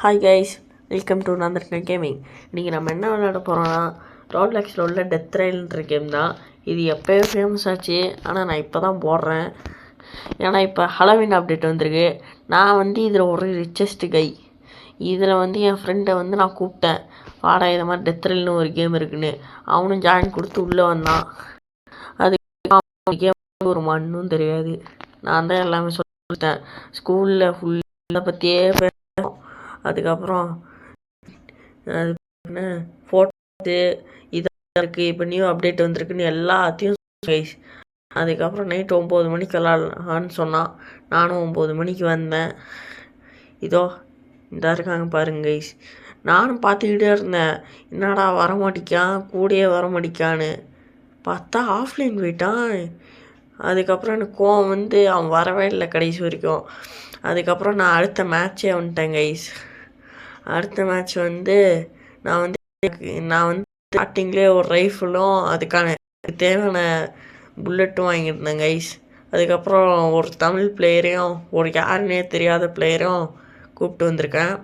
Hi guys welcome to Nandhargan gaming இன்றைக்கி நம்ம என்ன விளையாட போகிறோம்னா ரோட்லாக்ஸில் உள்ள டெத் ரயில்ன்ற கேம் தான். இது எப்போயோ ஃபேமஸ் ஆச்சு ஆனால் நான் இப்போ தான் போடுறேன். ஏன்னா இப்போ ஹலவின் அப்டேட் வந்திருக்கு. நான் வந்து இதில் ஒரு ரிச்சஸ்ட் கை இதில் வந்து என் ஃப்ரெண்டை வந்து நான் கூப்பிட்டேன். வாடா இது மாதிரி டெத் ரயில்னு ஒரு கேம் இருக்குன்னு. அவனும் ஜாயின் கொடுத்து உள்ளே வந்தான். அது கேம் ஒரு மண்ணும் தெரியாது. நான் தான் எல்லாமே சொல்லிட்டேன். ஸ்கூலில் ஃபுல்லாக பற்றியே பேசுகிறோம் அதுக்கப்புறம் அது ஃபோட்டோ இதாக இருக்குது இப்போ நியூ அப்டேட் வந்திருக்குன்னு எல்லாத்தையும் கைஸ் அதுக்கப்புறம் நைட் ஒம்பது மணிக்கு விளாட்லான்னு சொன்னான் நானும் ஒம்பது மணிக்கு வந்தேன். இதோ இந்த இருக்காங்க பாருங்க கைஸ் நானும் பார்த்துக்கிட்டே இருந்தேன் என்னடா வரமாட்டிக்கான் கூடயே வரமாட்டிக்கான்னு பார்த்தா ஆஃப்லைன் போயிட்டான். அதுக்கப்புறம் எனக்கு கோவம் வந்து அவன் வரவே இல்லை கடைசி வரைக்கும். அதுக்கப்புறம் நான் அடுத்த மேட்ச்சே வந்துட்டேன் கைஸ் அடுத்த மேட்ச் வந்து நான் வந்து நான் வந்து ஸ்டார்டிங்லேயே ஒரு ரைஃபிளும் அதுக்கான தேவையான புல்லட்டும் வாங்கியிருந்தேன் கைஸ் அதுக்கப்புறம் ஒரு தமிழ் பிளேயரையும் ஒரு யாருன்னே தெரியாத பிளேயரும் கூப்பிட்டு வந்திருக்கேன்.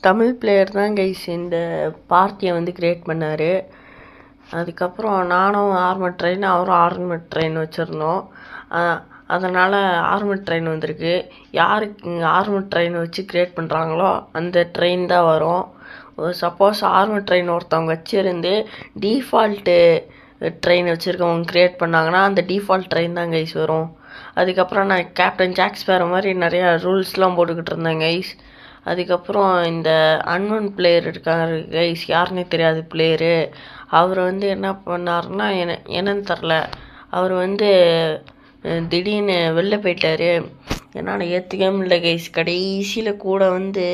தமிழ் பிளேயர் தான் கைஸ் இந்த பார்ட்டியை வந்து கிரியேட் பண்ணார். அதுக்கப்புறம் நானும் ஆர்மட் ட்ரெயின் அவரும் ஆர்மட் ட்ரெயின் வச்சுருந்தோம். அதனால் ஆர்மட் ட்ரெயின் வந்திருக்கு. யாருக்கு ஆர்மட் ட்ரெயின் வச்சு க்ரியேட் பண்ணுறாங்களோ அந்த ட்ரெயின் தான் வரும். சப்போஸ் ஆர்மட் ட்ரெயின் ஒருத்தவங்க வச்சுருந்து டீஃபால்ட்டு ட்ரெயின் வச்சுருக்கவங்க க்ரியேட் பண்ணாங்கன்னா அந்த டீஃபால்ட் ட்ரெயின் தான் கைஸ் வரும். அதுக்கப்புறம் நான் கேப்டன் ஜாக்ஸ் வேறு மாதிரி நிறையா ரூல்ஸ்லாம் போட்டுக்கிட்டு இருந்தேன் கைஸ் அதுக்கப்புறம் இந்த அன்வன் பிளேயர் இருக்காரு கைஸ் யாருன்னே தெரியாது பிளேயரு அவர் வந்து என்ன பண்ணாருன்னா என்ன என்னன்னு தெரில அவர் வந்து திடீர்னு வெளில போயிட்டார். என்னால் ஏற்றுக்கவே முடியல கைஸ் கடைசியில் கூட வந்து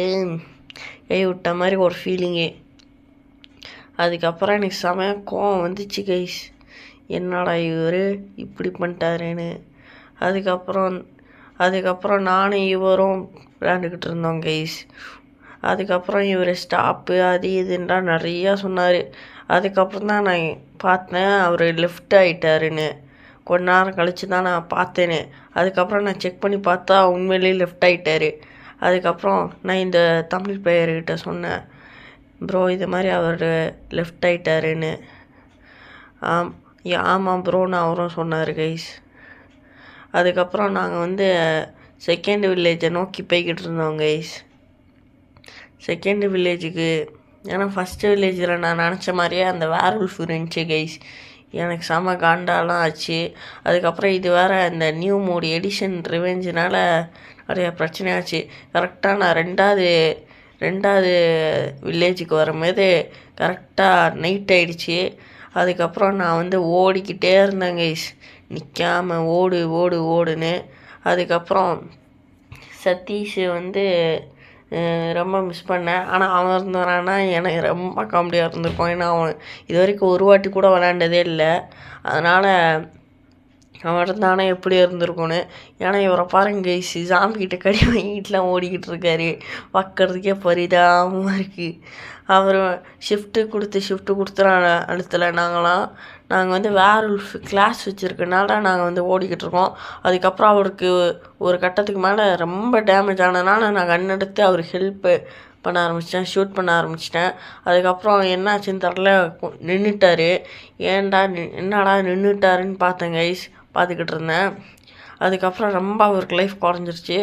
ஏய் விட்ட மாதிரி ஒரு ஃபீலிங்கு அதுக்கப்புறம் எனக்கு செமையா கோவம் வந்துச்சு கைஸ் என்னடா இவர் இப்படி பண்ணிட்டாருன்னு. அதுக்கப்புறம் அதுக்கப்புறம் நானும் இவரும் விளையாண்டுக்கிட்டு இருந்தோம் கைஸ் அதுக்கப்புறம் இவர் ஸ்டாப்பு அது இதுன்லாம் நிறையா சொன்னார். அதுக்கப்புறம் தான் நான் பார்த்தேன் அவர் லெஃப்ட் ஆகிட்டாருன்னு கொஞ்ச நேரம் கழித்து தான் நான் பார்த்தேனே. அதுக்கப்புறம் நான் செக் பண்ணி பார்த்தா உண்மையிலேயே லெஃப்ட் ஆகிட்டாரு அதுக்கப்புறம் நான் இந்த தமிழ் பெயர்கிட்ட சொன்னேன் ப்ரோ இது மாதிரி அவர் லெஃப்ட் ஆகிட்டாருன்னு ஆம் ஆமாம் ப்ரோன்னு அவரும் சொன்னார் கைஸ் அதுக்கப்புறம் நாங்கள் வந்து செகண்ட் வில்லேஜை நோக்கி போய்கிட்டு இருந்தோம் கைஸ் செகண்ட் வில்லேஜுக்கு ஏன்னா ஃபஸ்ட்டு வில்லேஜில் நான் நினச்ச மாதிரியே அந்த வேர்வுல்ஃப் இருந்துச்சு கைஸ் எனக்கு செம காண்டாலாம் ஆச்சு. அதுக்கப்புறம் இது வேறு இந்த நியூ மோடி எடிஷன் ரிவெஞ்சினால் நிறைய பிரச்சனையாச்சு கரெக்டாக நான் ரெண்டாவது ரெண்டாவது வில்லேஜுக்கு வரும்போது கரெக்டாக நைட் ஆகிடுச்சி அதுக்கப்புறம் நான் வந்து ஓடிக்கிட்டே இருந்தேன் கைஸ் நிற்காம ஓடு ஓடு ஓடுன்னு. அதுக்கப்புறம் சதீஷ் வந்து ரொம்ப மிஸ் பண்ணேன். ஆனால் அவன் இருந்தானா எனக்கு ரொம்ப காமெடியாக இருந்திருக்கும். ஏன்னா அவன் இது வரைக்கும் ஒரு வாட்டி கூட விளாண்டதே இல்லை. அதனால் அவன் இருந்தானா எப்படி இருந்திருக்கும்னு. ஏன்னா இவரை பாருங்க சாமிக்கிட்ட கடி வாங்கிட்டுலாம் ஓடிக்கிட்டு இருக்காரு. பார்க்கறதுக்கே பரிதாபமாக இருக்குது அவர் ஷிஃப்ட்டு கொடுத்து ஷிஃப்ட்டு கொடுத்துற அழுத்தலை. நாங்களாம் நாங்கள் வந்து வேறு கிளாஸ் வச்சுருக்கனால நாங்கள் வந்து ஓடிக்கிட்டு இருக்கோம். அதுக்கப்புறம் அவருக்கு ஒரு கட்டத்துக்கு மேலே ரொம்ப டேமேஜ் ஆனதுனால நான் கண்ணெடுத்து அவர் ஹெல்ப்பு பண்ண ஆரம்பிச்சிட்டேன் ஷூட் பண்ண ஆரம்பிச்சிட்டேன். அதுக்கப்புறம் என்னாச்சுன்னு தெரில நின்றுட்டாரு ஏன்டா என்னடா நின்றுட்டாருன்னு பார்த்தேன் கைஸ் பார்த்துக்கிட்டு இருந்தேன். அதுக்கப்புறம் ரொம்ப அவருக்கு லைஃப் குறைஞ்சிருச்சு.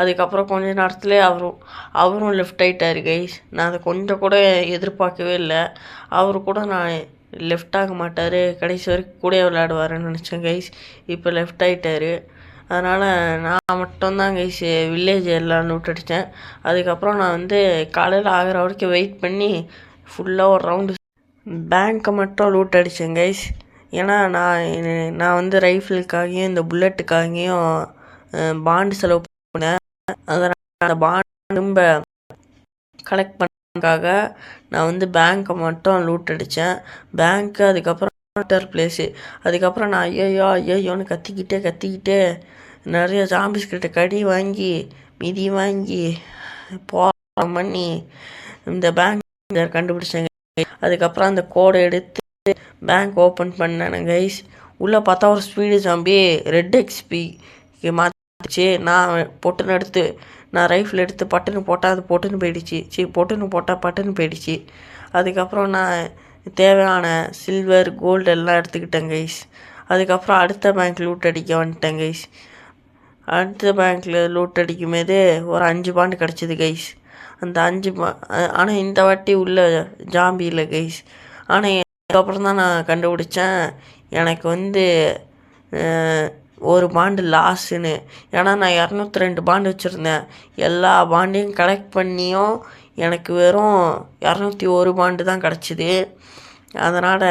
அதுக்கப்புறம் கொஞ்ச நேரத்துலேயே அவரும் அவரும் லெஃப்ட் ஆகிட்டார் கைஸ் நான் அதை கொஞ்சம் கூட எதிர்பார்க்கவே இல்லை. அவர் கூட நான் லெஃப்ட் ஆக மாட்டார். கடைசி வரைக்கும் கூட விளையாடுவாருன்னு நினச்சேன் கைஸ் இப்போ லெஃப்ட் ஆகிட்டார் அதனால் நான் மட்டும்தான் கைஸ் வில்லேஜ் எல்லாம் விட்டுடிச்சேன் அதுக்கப்புறம் நான் வந்து காலையில் ஆகிற வரைக்கும் வெயிட் பண்ணி ஃபுல்லாக ஒரு ரவுண்டு பேங்க்கை மட்டும் லூட் அடித்தேன் கைஸ் ஏன்னா நான் நான் வந்து ரைஃபிளுக்காகவும் இந்த புல்லட்டுக்காகவும் பாண்டு செலவு பண்ணேன். அதனால் அந்த பாண்டு திரும்ப கலெக்ட் அதுக்காக நான் வந்து பேங்க்கை மட்டும் லூட் அடித்தேன் பேங்க்கு அதுக்கப்புறம் பிளேஸு அதுக்கப்புறம் நான் ஐயோயோ ஐயோயோன்னு கத்திக்கிட்டே கத்திக்கிட்டே நிறைய ஜாம்பிஸ் கிட்ட கடி வாங்கி மிதி வாங்கி போராட்டம் பண்ணி இந்த பேங்க் கண்டுபிடிச்சேங்க. அதுக்கப்புறம் அந்த கோடை எடுத்து பேங்க் ஓப்பன் பண்ணேன் கைஸ் உள்ளே பார்த்தா ஒரு ஸ்பீடு ஜாம்பி ரெட் எக்ஸ்பி சே நான் பொட்டுன்னு எடுத்து நான் ரைஃபிள் எடுத்து பட்டுன்னு போட்டால் அது பொட்டுன்னு போயிடுச்சு. சரி பொட்டுன்னு போட்டால் பட்டுன்னு போயிடுச்சு. அதுக்கப்புறம் நான் தேவையான சில்வர் கோல்டு எல்லாம் எடுத்துக்கிட்டேன் கைஸ் அதுக்கப்புறம் அடுத்த பேங்க் லூட் அடிக்க வந்துட்டேன் கைஸ் அடுத்த பேங்க்கில் லூட் அடிக்கும் போது ஒரு அஞ்சு பாண்டு கிடச்சிது கைஸ் அந்த அஞ்சு பா ஆனால் இந்த வாட்டி உள்ள ஜாம்பி இல்லை கைஸ் ஆனால் அதுக்கப்புறம் தான் நான் கண்டுபிடிச்சேன். எனக்கு வந்து ஒரு பாண்டு லாஸுன்னு. ஏன்னா நான் இரநூத்தி ரெண்டு பாண்டு வச்சுருந்தேன். எல்லா பாண்டையும் கலெக்ட் பண்ணியும் எனக்கு வெறும் இரநூத்தி ஒரு பாண்டு தான் கிடச்சிது. அதனால்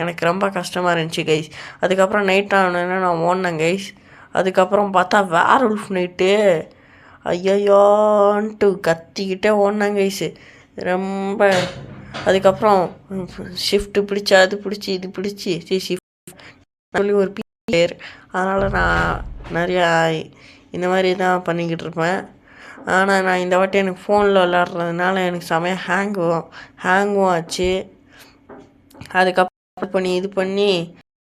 எனக்கு ரொம்ப கஷ்டமாக இருந்துச்சு கைஸ் அதுக்கப்புறம் நைட் ஆனோடனே நான் ஓடினேன் கைஸ் அதுக்கப்புறம் பார்த்தா வேர் உல்ஃப் நைட்டு ஐயோன்ட்டு கத்திக்கிட்டே ஓடினேன் கைஸு ரொம்ப அதுக்கப்புறம் ஷிஃப்ட்டு பிடிச்சி அது பிடிச்சி இது பிடிச்சி. சி ஷிஃப்ட் சொல்லி ஒரு பேர். அதனால் நான் நிறையா இந்த மாதிரி தான் பண்ணிக்கிட்டு இருப்பேன். ஆனால் நான் இந்த வாட்டி எனக்கு ஃபோனில் விளாட்றதுனால எனக்கு செமையாக ஹேங்கும் ஹேங்கும் ஆச்சு. அதுக்கப்புறம் பண்ணி இது பண்ணி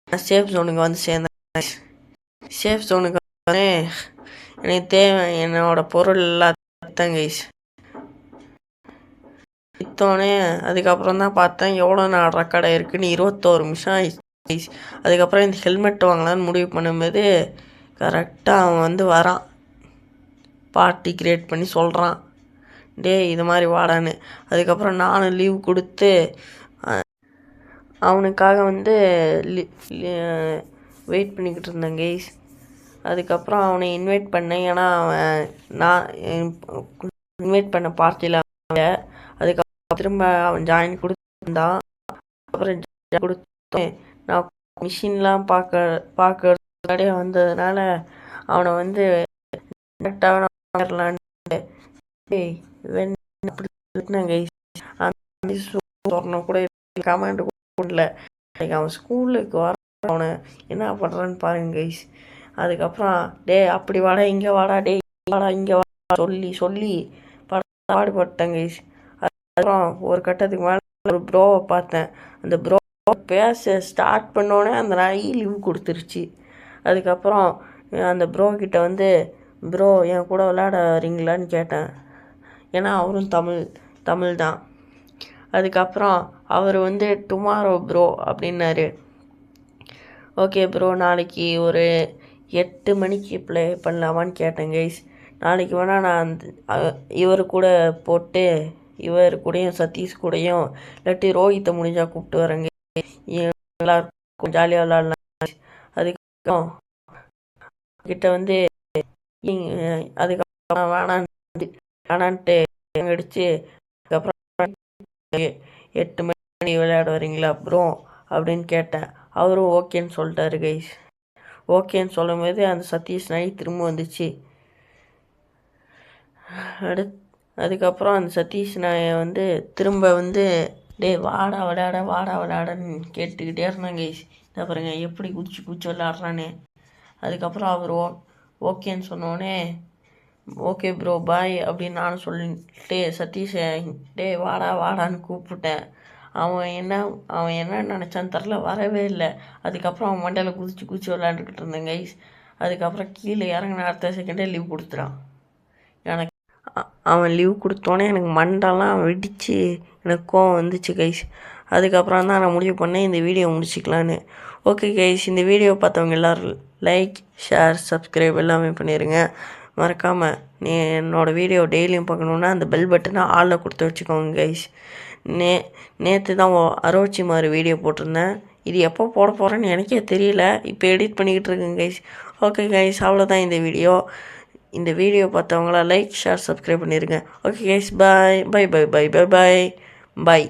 நான் சேஃப் ஜோனுக்கு வந்து சேர்ந்தேன். சேஃப் ஜோனுக்கு வந்து எனக்கு தேவை என்னோட பொருள் எல்லாத்தையும் கைஸ் விற்றோடனே அதுக்கப்புறம் தான் பார்த்தேன் எவ்வளோ நான் கடை இருக்குன்னு இருபத்தோரு நிமிஷம் ஆயிடுச்சு. அதுக்கப்புறம் இந்த ஹெல்மெட் வாங்கலான்னு முடிவு பண்ணும்போது கரெக்டாக அவன் வந்து வரான். பார்ட்டி கிரியேட் பண்ணி சொல்கிறான் டேய் இது மாதிரி வாடான்னு. அதுக்கப்புறம் நானும் லீவ் கொடுத்து அவனுக்காக வந்து வெயிட் பண்ணிக்கிட்டு இருந்தேன் கைஸ் அதுக்கப்புறம் அவனை இன்வைட் பண்ணேன். ஏன்னா அவன் நான் இன்வைட் பண்ண பார்ட்டியில் அதுக்கப்புறம் திரும்ப அவன் ஜாயின் கொடுத்துருந்தான் அப்புறம் கொடுத்து நான் மிஷின்லாம் பார்க்க பார்க்கறதுக்காடியே வந்ததுனால அவனை வந்து டேரெக்டாக வரலான்னு டேய் இவன் அப்படி திட்டினேன் அந்த சொன்ன கூட கமெண்ட் கூட அவன் ஸ்கூலுக்கு வர அவனை என்ன பண்ணுறான்னு பாருங்க கைஸ் அதுக்கப்புறம் டேய் அப்படி வாடா இங்கே வாடா டேய் வாடா இங்கே வாடா சொல்லி சொல்லி பட- பாடுபட்டேன் கைஸ் அதுக்கப்புறம் ஒரு கட்டத்துக்கு மேலே ஒரு ப்ரோவை பார்த்தேன். அந்த ப்ரோ பேச ஸ்டார்ட் பண்ணோடனே அந்த நாய் லீவ் கொடுத்துருச்சு. அதுக்கப்புறம் அந்த ப்ரோ கிட்ட வந்து ப்ரோ என் கூட விளையாட வரீங்களான்னு கேட்டேன். ஏன்னா அவரும் தமிழ் தமிழ் தான். அதுக்கப்புறம் அவர் வந்து டுமாரோ ப்ரோ அப்படின்னாரு. ஓகே ப்ரோ நாளைக்கு ஒரு எட்டு மணிக்கு ப்ளே பண்ணலாமான்னு கேட்டேன் கைஸ் நாளைக்கு வேணால் நான் அந்த இவர் கூட போட்டு இவர் கூடயும் சதீஷ் கூடயும் இல்லாட்டி ரோஹித்தை முடிஞ்சால் கூப்பிட்டு வரேங்க எல்லாருக்கும் ஜாலியாக விளாட்லாம். அதுக்கப்புறம் கிட்ட வந்து அதுக்கப்புறம் வேணான்னு வேணான்ட்டு அடிச்சு அதுக்கப்புறம் எட்டு மணி விளையாட வரீங்களா அப்புறம் அப்படின்னு கேட்டேன். அவரும் ஓகேன்னு சொல்லிட்டாரு கைஸ் ஓகேன்னு சொல்லும் போது அந்த சதீஷ் நாய் திரும்ப வந்துச்சு. அடுத் அதுக்கப்புறம் அந்த சதீஷ் நாயை வந்து திரும்ப வந்து டேய் வாடா விளையாட வாடா விளையாடன்னு கேட்டுக்கிட்டே இருந்தாங்க கைஸ் இதை பாருங்க எப்படி குச்சி குச்சி விளையாடுறான்னு அதுக்கப்புறம் அவர் ஓ ஓகேன்னு சொன்னோடனே ஓகே ப்ரோ பாய் அப்படின்னு நானும் சொல்லிட்டு சதீஷ் டே வாடா வாடான்னு கூப்பிட்டேன். அவன் என்ன அவன் என்ன நினச்சான்னு தெரில வரவே இல்லை. அதுக்கப்புறம் அவன் மண்டையில் குதிச்சு குதிச்சு விளாண்டுக்கிட்டு இருந்தேன் கைஸ் அதுக்கப்புறம் கீழே இறங்கின அடுத்த செகண்டே லீவ் கொடுத்துட்டான். எனக்கு அவன் லீவ் கொடுத்தோன்னே எனக்கு மண்டெல்லாம் வெடிச்சு எனக்கு கோவம் வந்துச்சு கைஸ் அதுக்கப்புறம் தான் நான் முடிவு பண்ணேன் இந்த வீடியோ முடிச்சிக்கலான்னு. ஓகே கைஸ் இந்த வீடியோ பார்த்தவங்க எல்லோரும் லைக் ஷேர் சப்ஸ்கிரைப் எல்லாமே பண்ணிடுங்க மறக்காமல் நீ என்னோடய வீடியோ டெய்லியும் பார்க்கணுன்னா அந்த பெல் பட்டனை ஆளில் கொடுத்து வச்சுக்கோங்க கைஸ் நே நேற்று தான் அரோச்சி மாதிரி வீடியோ போட்டிருந்தேன். இது எப்போ போட போகிறேன்னு எனக்கே தெரியல. இப்போ எடிட் பண்ணிக்கிட்டு இருக்கேன் கைஸ் ஓகே கைஸ் அவ்வளோதான் இந்த வீடியோ இந்த வீடியோ பார்த்தவங்களாம் லைக் ஷேர் சப்ஸ்கிரைப் பண்ணிடுங்க okay guys bye bye bye bye bye bye bye